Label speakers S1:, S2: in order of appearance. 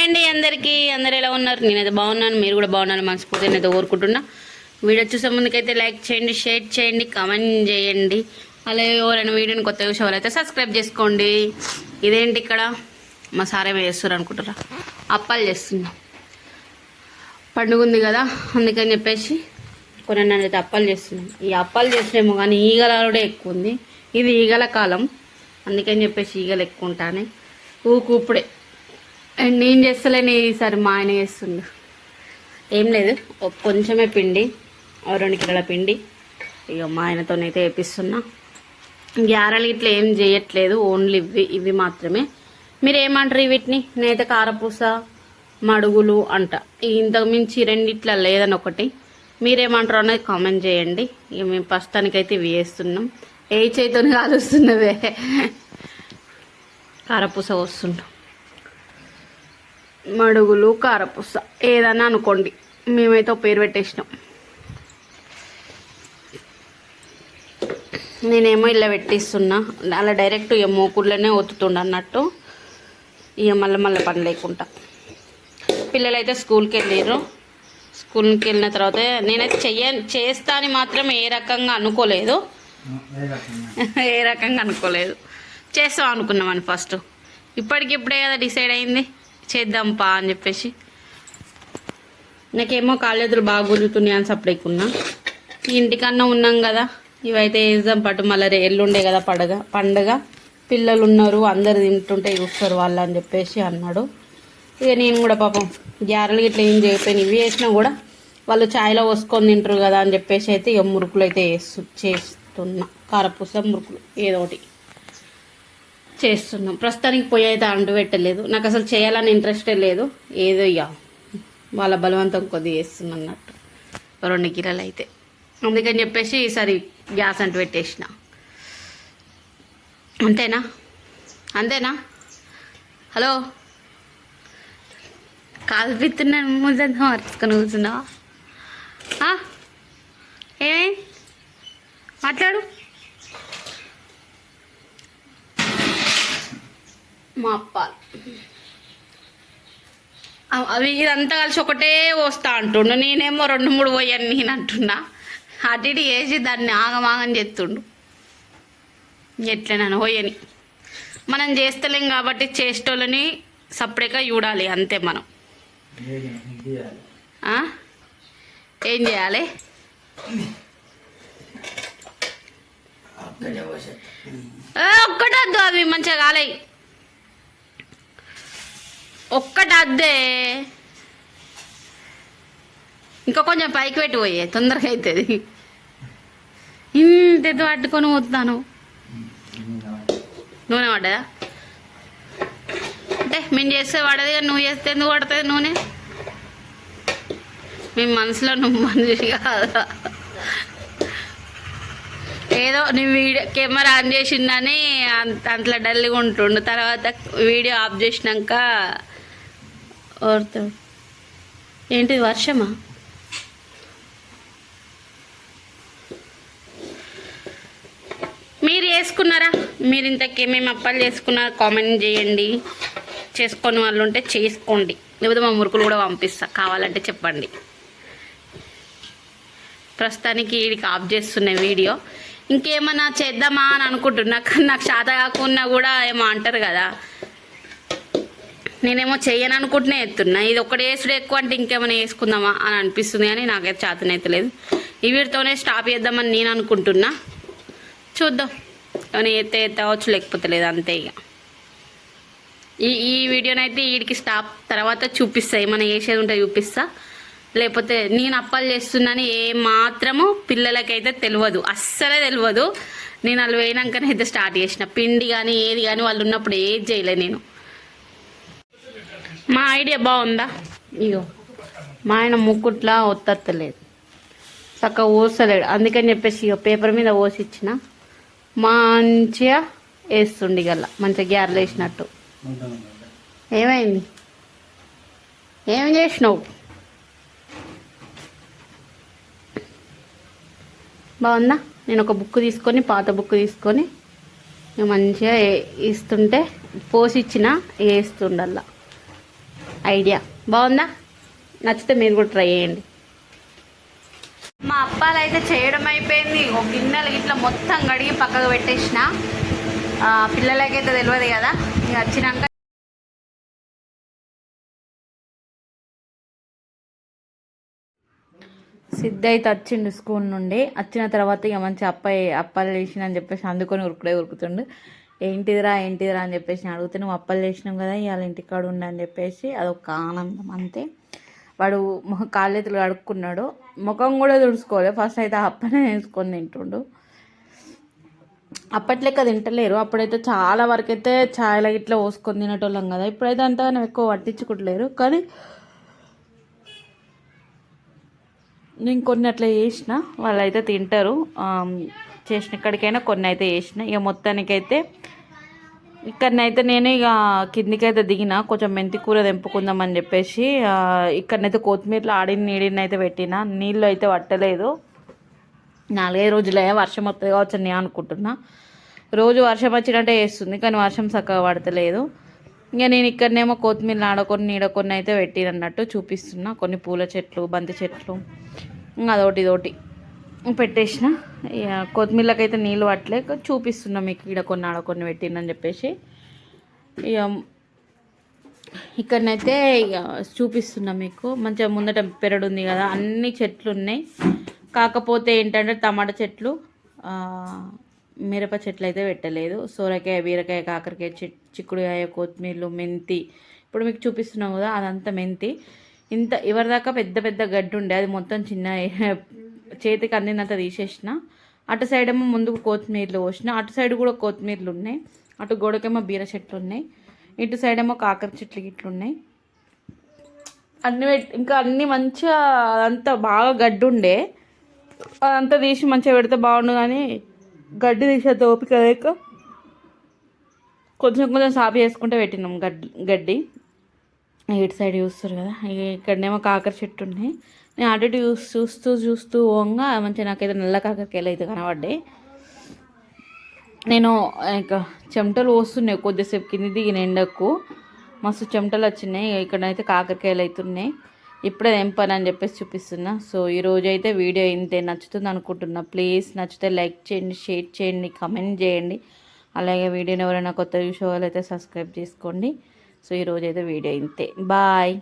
S1: Hi అండి అందరికీ. అందరు ఎలా ఉన్నారు? నేనైతే బాగున్నాను. మీరు కూడా బాగున్నాను మనస్ఫూర్తి నేనైతే కోరుకుంటున్నా. వీడియో చూసే ముందుకైతే లైక్ చేయండి షేర్ చేయండి కమెంట్ చేయండి. అలాగే ఎవరైనా వీడియోని కొత్త చూసే అయితే సబ్స్క్రైబ్ చేసుకోండి. ఇదేంటి ఇక్కడ? మా సారే చేస్తారు అనుకుంటారా అప్పాలు చేస్తున్నా. పండుగ ఉంది కదా అందుకని చెప్పేసి కొన్ని నన్ను అప్పాలు చేస్తున్నాం. ఈ అప్పాలు చేసినేమో కానీ ఈగల కూడా ఎక్కువ ఉంది ఇది ఈగల కాలం. అందుకని చెప్పేసి ఈగలు ఎక్కువ ఉంటానే ఊకు ఇప్పుడే. నేను చేస్తలేని ఈసారి మా ఆయన చేస్తుండు. ఏం లేదు ఒక కొంచెమే పిండి రెండు కిలోల పిండి. ఇక మా ఆయనతోనైతే వేపిస్తున్నా గ్యారెలు ఇట్లా ఏం చేయట్లేదు ఓన్లీ ఇవి ఇవి మాత్రమే. మీరు ఏమంటారు వీటిని? నేనైతే కారపూస మడుగులు అంట. ఇంతకు మించి ఇట్లా లేదని ఒకటి. మీరేమంటారు అనేది కామెంట్ చేయండి. ఇక మేము ప్రస్తుతానికైతే ఇవి వేస్తున్నాం ఏ చేతితో కాలుస్తున్నవే. కారపూస వస్తుంటాం మడుగులు కారపూస ఏదన్నా అనుకోండి. మేమైతే పేరు పెట్టేసినాం. నేనేమో ఇలా పెట్టిస్తున్నా. అలా డైరెక్ట్ ఇక మూకుడులోనే ఒత్తుతుండ అన్నట్టు. ఇక మళ్ళీ మళ్ళీ పని లేకుండా. పిల్లలైతే స్కూల్కి వెళ్ళారు స్కూల్కి వెళ్ళిన తర్వాత నేనైతే చెయ్య చేస్తా అని మాత్రం ఏ రకంగా అనుకోలేదు. ఏ రకంగా అనుకోలేదు. చేస్తాం అనుకున్నామని ఫస్ట్. ఇప్పటికిప్పుడే కదా డిసైడ్ అయింది. చేద్దాంపా అని చెప్పేసి. నాకేమో కాళ్ళెదురు బాగా గుంజుతున్నాయి అని సపడేకున్నా ఇంటికన్నా ఉన్నాం కదా ఇవైతే వేద్దాం పట్టు మళ్ళీ ఎల్లుండే కదా పండగ పండగ. పిల్లలు ఉన్నారు అందరు తింటుంటే చూస్తారు వాళ్ళు అని చెప్పేసి అన్నాడు. ఇక నేను కూడా పాపం గ్యారెలు ఇట్లా ఏం చేయకపోయినా ఇవి వేసినా కూడా వాళ్ళు ఛాయ్లో పోసుకొని తింటారు కదా అని చెప్పేసి అయితే ఇక మురుకులు అయితే వేస్తు చేస్తున్నా. కారపూస మురుకులు ఏదో ఒకటి. చేస్తున్నాం. ప్రస్తుతానికి పొయ్యి అయితే అంటు పెట్టలేదు. నాకు అసలు చేయాలని ఇంట్రెస్టే లేదు. ఏదో ఇక వాళ్ళ బలవంతం కొద్దిగా చేస్తున్నా అన్నట్టు రెండు కిలోలు అయితే. అందుకని చెప్పేసి ఈసారి గ్యాస్ అంటు పెట్టేసిన. అంతేనా? అంతేనా? హలో? కాలు పిత్తున్నాను ముందంతా మార్చుకొని కూర్చున్నావా? ఏమే మాట్లాడు. మా అప్పాలు. అవ్- ఇదంతా కలిసి ఒకటే వస్తా అంటుండు. నేనేమో రెండు మూడు పోయాను నేను అంటున్నా. అటు ఇటు వేసి దాన్ని ఆగమాగం చేస్తుండు. ఎట్లనను పోయని. మనం చేస్తలేం కాబట్టి చేసేటోళ్ళని సపరేట్గా చూడాలి అంతే మనం? ఏం చేయాలి? ఒక్కటద్దు అవి మంచిగా కాలేయి. ఒక్కటి అద్దే ఇంకా కొంచెం పైకి పెట్టి పోయే తొందరగా అవుతుంది ఇంత ఎత్తు పట్టుకొని పోతాను నూనె పడ్డదా? అంటే మేము చేస్తే పడదు కానీ నువ్వు చేస్తే ఎందుకు పడుతుంది నూనె? మీ మనసులో నువ్వు మనిషి కాదా ఏదో నీ వీడియో కెమెరా ఆన్ చేసిందని అంత అంతలా డల్గా ఉంటుండు. తర్వాత వీడియో ఆఫ్ చేసినాక ఓర్తాడు ఏంటిది వర్షమా? మీరు చేసుకున్నారా మీరు ఇంతకేమేమి అప్పాలు చేసుకున్నారా కామెంట్ చేయండి. చేసుకొని వాళ్ళు ఉంటే చేసుకోండి. లేకపోతే మా మురుకులు కూడా పంపిస్తా. కావాలంటే చెప్పండి. ప్రస్తుతానికి వీడికి ఆఫ్ చేస్తున్న వీడియో. ఇంకేమన్నా చేద్దామా అని అనుకుంటున్నా. నాకు చేత కాకుండా కూడా ఏమో అంటారు కదా. నేనేమో చెయ్యను అనుకుంటూనే ఎత్తున్నా. ఇది ఒకటి వేసుడు ఎక్కువ అంటే ఇంకేమైనా వేసుకుందామా అని అనిపిస్తుంది కానీ నాకైతే చేతనైతలేదు. ఈ వీటితోనే స్టాప్ చేద్దామని నేను అనుకుంటున్నా. చూద్దాం. ఏమైనా ఎత్తే ఎత్తవచ్చు లేకపోతే లేదు అంతే ఇక. ఈ ఈ వీడియోనైతే వీడికి స్టాప్ తర్వాత చూపిస్తా. ఏమైనా వేసేది ఉంటే చూపిస్తా. లేకపోతే నేను అప్పలు చేస్తున్నాను ఏ మాత్రము పిల్లలకైతే తెలియదు. అస్సలే తెలియదు. నేను వాళ్ళు పోయినాకనైతే స్టార్ట్ చేసిన. పిండి కానీ ఏది కానీ వాళ్ళు ఉన్నప్పుడు ఏది చేయలే నేను. మా ఐడియా బాగుందా? ఇగో మా ఆయన ముక్కుట్లా ఒత్తలేదు చక్కగా ఓసలేడు అందుకని చెప్పేసి ఇక పేపర్ మీద ఓసిచ్చిన. మంచిగా వేస్తుండి గల్ల మంచిగా గ్యారెలు వేసినట్టు. ఏమైంది? ఏం చేసినావు? బాగుందా? నేను ఒక బుక్ తీసుకొని పాత బుక్ తీసుకొని మంచిగా ఇస్తుంటే పోసిచ్చిన వేస్తుండల్లా ఐడియా. బాగుందా? నచ్చితే మీరు కూడా ట్రై చేయండి. మా అప్పాలు అయితే చేయడం అయిపోయింది. ఒక గిన్నెలు ఇట్లా మొత్తం కడిగి పక్కకు పెట్టేసిన. ఆ, పిల్లలకైతే తెలియదు కదా. ఇంక వచ్చినాక సిద్ధ అయితే వచ్చిండు స్కూల్ నుండి. వచ్చిన తర్వాత ఇక మంచి అప్పాయి అప్పాలు చేసిన అని చెప్పేసి అందుకొని ఉరుకుడే ఉరుకుతుండు. ఏంటిదిరా ఏంటిదిరా అని చెప్పేసి నేను అడిగితే నువ్వు అప్పలు చేసినాం కదా ఇవాళ ఇంటికాడ ఉండు అని చెప్పేసి అదొక ఆనందం అంతే. వాడు మొహం కాళ్ళెతులు కడుక్కున్నాడు. ముఖం కూడా తుడుచుకోలేదు. ఫస్ట్ అయితే అప్పనే వేసుకొని తింటుండు. అప్పట్లెక్క తింటలేరు. అప్పుడైతే చాలా వరకు అయితే ఛాయల ఇట్లా పోసుకొని తినేటోళ్ళం కదా. ఇప్పుడైతే అంతగానో ఎక్కువ పట్టించుకుంటలేరు కానీ నేను కొన్ని అట్లా చేసిన వాళ్ళైతే తింటారు. చేసిన ఇక్కడికైనా కొన్ని అయితే చేసిన. ఇక మొత్తానికైతే ఇక్కడనైతే నేను ఇక కిందికైతే దిగిన. కొంచెం మెంతి కూర తెంపుకుందామని చెప్పేసి ఇక్కడనైతే కొత్తిమీరలో ఆడిన నీడిని అయితే పెట్టిన. నీళ్ళు అయితే పట్టలేదు. నాలుగైదు రోజులే వర్షం వస్తుంది కావచ్చు నేను అనుకుంటున్నా. రోజు వర్షం వచ్చినట్టే వేస్తుంది కానీ వర్షం చక్కగా పడతలేదు. ఇంకా నేను ఇక్కడనేమో కొత్తిమీర ఆడకొని నీడకొని అయితే పెట్టినట్టు చూపిస్తున్నా. కొన్ని పూల చెట్లు బంతి చెట్లు అదొకటి ఇదొకటి పెట్టేసిన. ఇక కొత్తిమీరకి అయితే నీళ్ళు పట్టలేక చూపిస్తున్నా మీకు ఇక్కడ కొన్ని ఆడకొని పెట్టిందని చెప్పేసి. ఇక ఇక్కడనైతే ఇక చూపిస్తున్నా మీకు. మంచిగా ముందట పెరడు ఉంది కదా అన్ని చెట్లు ఉన్నాయి. కాకపోతే ఏంటంటే టమాటా చెట్లు మిరప చెట్లు అయితే పెట్టలేదు. సోరకాయ బీరకాయ కాకరకాయ చిక్కుడుకాయ కొత్తిమీరలు మెంతి. ఇప్పుడు మీకు చూపిస్తున్నాం కదా అదంతా మెంతి. ఇంత ఎవరిదాకా పెద్ద పెద్ద గడ్డి ఉండే అది మొత్తం చిన్న చేతికి అందినంత తీసేసిన. అటు సైడ్ ఏమో ముందుకు కొత్తిమీరలు పోసిన అటు సైడ్ కూడా కొత్తిమీరలు ఉన్నాయి. అటు గోడకేమో బీర చెట్లు ఉన్నాయి. ఇటు సైడ్ ఏమో కాకర చెట్లు ఇట్లు ఉన్నాయి. అన్ని ఇంకా అన్ని మంచిగా అంతా బాగా గడ్డి ఉండే. అదంతా తీసి మంచిగా పెడితే బాగుండు కానీ గడ్డి తీసేది ఓపిక లేక కొంచెం కొంచెం సాపు చేసుకుంటే పెట్టినాం గడ్డి గడ్డి. ఇటు సైడ్ చూస్తారు కదా. ఇక్కడనేమో కాకర చెట్టు ఉన్నాయి నేను అటు ఇటు చూస్తూ చూస్తూ ఓంగా మంచిగా నాకైతే నల్ల కాకరకాయలు అయితే కనబడ్డాయి. నేను ఇక చెమటలు వస్తున్నాయి కొద్దిసేపు కింద దిగిన ఎండకు. మస్తు చెమటలు వచ్చినాయి. ఇక్కడైతే కాకరకాయలు అవుతున్నాయి ఇప్పుడే తెంపాను అని చెప్పేసి చూపిస్తున్నా. సో ఈ అయితే వీడియో ఇంతే నచ్చుతుంది అనుకుంటున్నా. ప్లీజ్ నచ్చితే లైక్ చేయండి షేర్ చేయండి కమెంట్ చేయండి. అలాగే వీడియోని ఎవరైనా కొత్త చూసే వాళ్ళైతే సబ్స్క్రైబ్ చేసుకోండి. సో ఈ అయితే వీడియో ఇంతే. బాయ్.